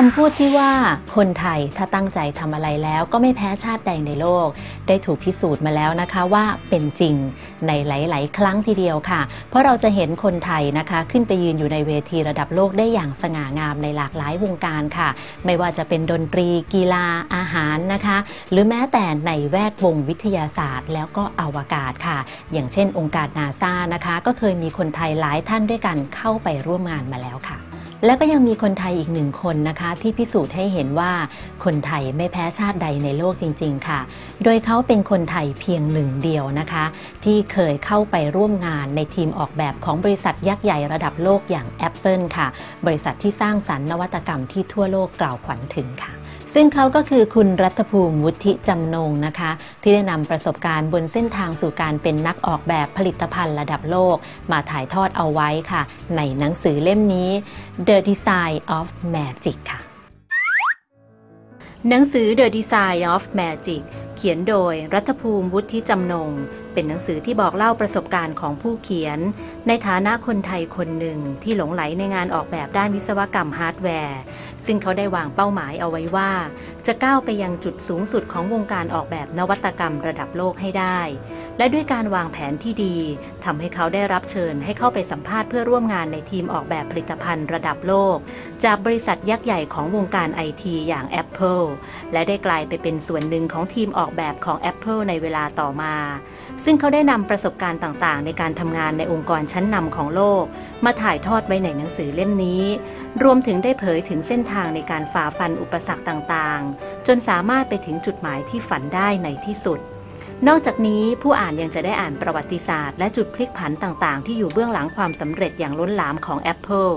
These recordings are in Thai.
คำพูดที่ว่าคนไทยถ้าตั้งใจทำอะไรแล้วก็ไม่แพ้ชาติใดในโลก ได้ถูกพิสูจน์มาแล้วนะคะว่าเป็นจริงในหลาย ๆ ครั้งทีเดียวค่ะ เพราะเราจะเห็นคนไทยนะคะขึ้นไปยืนอยู่ในเวทีระดับโลกได้อย่างสง่างามในหลากหลายวงการค่ะ ไม่ว่าจะเป็นดนตรี กีฬาอาหารนะคะ หรือแม้แต่ในแวดวงวิทยาศาสตร์ แล้วก็อวกาศค่ะ อย่างเช่นองค์การนาซานะคะ ก็เคยมีคนไทยหลายท่านด้วยกันเข้าไปร่วมงานมาแล้วค่ะ แล้วก็ยังมีคนไทยอีกหนึ่งคนนะคะ ที่พิสูจน์ให้เห็นว่าคนไทยไม่แพ้ชาติใดในโลกจริง ๆ ค่ะ โดยเขาเป็นคนไทยเพียงหนึ่งเดียวนะคะ ที่เคยเข้าไปร่วมงานในทีมออกแบบของบริษัทยักษ์ใหญ่ระดับโลกอย่าง Apple ค่ะ บริษัทที่สร้างสรรค์นวัตกรรมที่ทั่วโลกกล่าวขวัญถึงค่ะซึ่งเขาก็คือคุณรัฐภูมิวุฒิจำนงนะคะ ที่ได้นำประสบการณ์บนเส้นทางสู่การเป็นนักออกแบบผลิตภัณฑ์ระดับโลก มาถ่ายทอดเอาไว้ค่ะ ในหนังสือเล่มนี้ The Design of Magic ค่ะหนังสือ The Design of Magic เขียนโดยรัฐภูมิวุฒิจำนง เป็นหนังสือที่บอกเล่าประสบการณ์ของผู้เขียน ในฐานะคนไทยคนหนึ่งที่หลงไหลในงานออกแบบด้านวิศวกรรมฮาร์ดแวร์ ซึ่งเขาได้วางเป้าหมายเอาไว้ว่า จะก้าวไปยังจุดสูงสุดของวงการออกแบบนวัตกรรมระดับโลกให้ได้ และด้วยการวางแผนที่ดีทำให้เขาได้รับเชิญให้เข้าไปสัมภาษณ์เพื่อร่วมงานในทีมออกแบบผลิตภัณฑ์ระดับโลก จากบริษัทยักษ์ใหญ่ของวงการไอทีอย่าง Apple และได้กลายไปเป็นส่วนหนึ่งของทีมออกแบบของ Apple ในเวลาต่อมา ซึ่งเขาได้นำประสบการณ์ต่างๆ ในการทำงานในองค์กรชั้นนำของโลก มาถ่ายทอดไว้ในหนังสือเล่มนี้ รวมถึงได้เผยถึงเส้นทางในการฝ่าฟันอุปสรรคต่างๆ จนสามารถไปถึงจุดหมายที่ฝันได้ในที่สุด นอกจากนี้ผู้อ่านยังจะได้อ่านประวัติศาสตร์ และจุดพลิกผันต่างๆ ที่อยู่เบื้องหลังความสำเร็จอย่างล้นหลามของ Apple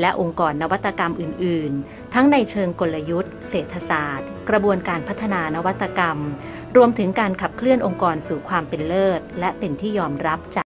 และองค์กรนวัตกรรมอื่นๆ ทั้งในเชิงกลยุทธ์ เศรษฐศาสตร์ กระบวนการพัฒนานวัตกรรม รวมถึงการขับเคลื่อนองค์กรสู่ความเป็นเลิศ และเป็นที่ยอมรับจาก